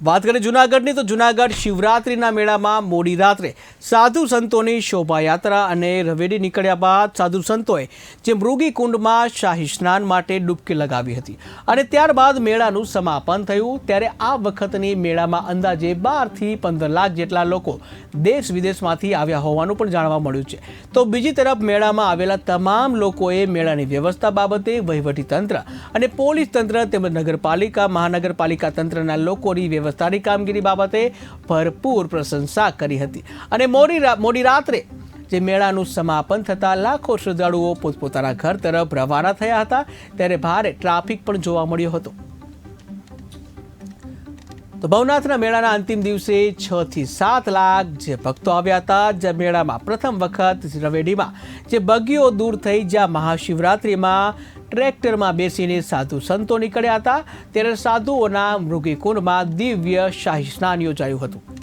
વાત કરીએ જુનાગઢની, તો જુનાગઢ શિવરાત્રિના મેળામાં મોડી રાત્રે સાધુ સંતોની શોભાયાત્રા અને રવેડી નીકળ્યા બાદ સાધુ સંતોએ જે મૃગી કુંડમાં શાહી સ્નાન માટે ડૂબકી લગાવી હતી અને ત્યારબાદ મેળાનું સમાપન થયું. ત્યારે આ વખતની મેળામાં અંદાજે બારથી પંદર લાખ જેટલા લોકો દેશ વિદેશમાંથી આવ્યા હોવાનું પણ જાણવા મળ્યું છે. તો બીજી તરફ મેળામાં આવેલા તમામ લોકોએ મેળાની વ્યવસ્થા બાબતે વહીવટી તંત્ર અને પોલીસ તંત્ર તેમજ નગરપાલિકા, મહાનગરપાલિકા તંત્રના લોકોની વ્યવસ્થાની કામગીરી બાબતે ભરપૂર પ્રશંસા કરી હતી. અને મોડી મોડી રાત્રે જે મેળાનું સમાપન થતાં લાખો શ્રદ્ધાળુઓ પોતપોતાના ઘર તરફ રવાના થયા હતા, ત્યારે ભારે ટ્રાફિક પણ જોવા મળ્યો હતો. તો ભવનાથના મેળાના અંતિમ દિવસે છ થી સાત લાખ જે ભક્તો આવ્યા હતા જે મેળામાં પ્રથમ વખત રવેડીમાં જે બગીઓ દૂર થઈ, જ્યાં મહાશિવરાત્રિમાં ટ્રેક્ટરમાં બેસીને સાધુ સંતો નીકળ્યા હતા. ત્યારે સાધુઓના મૃગીકુંડમાં દિવ્ય શાહી સ્નાન યોજાયું હતું.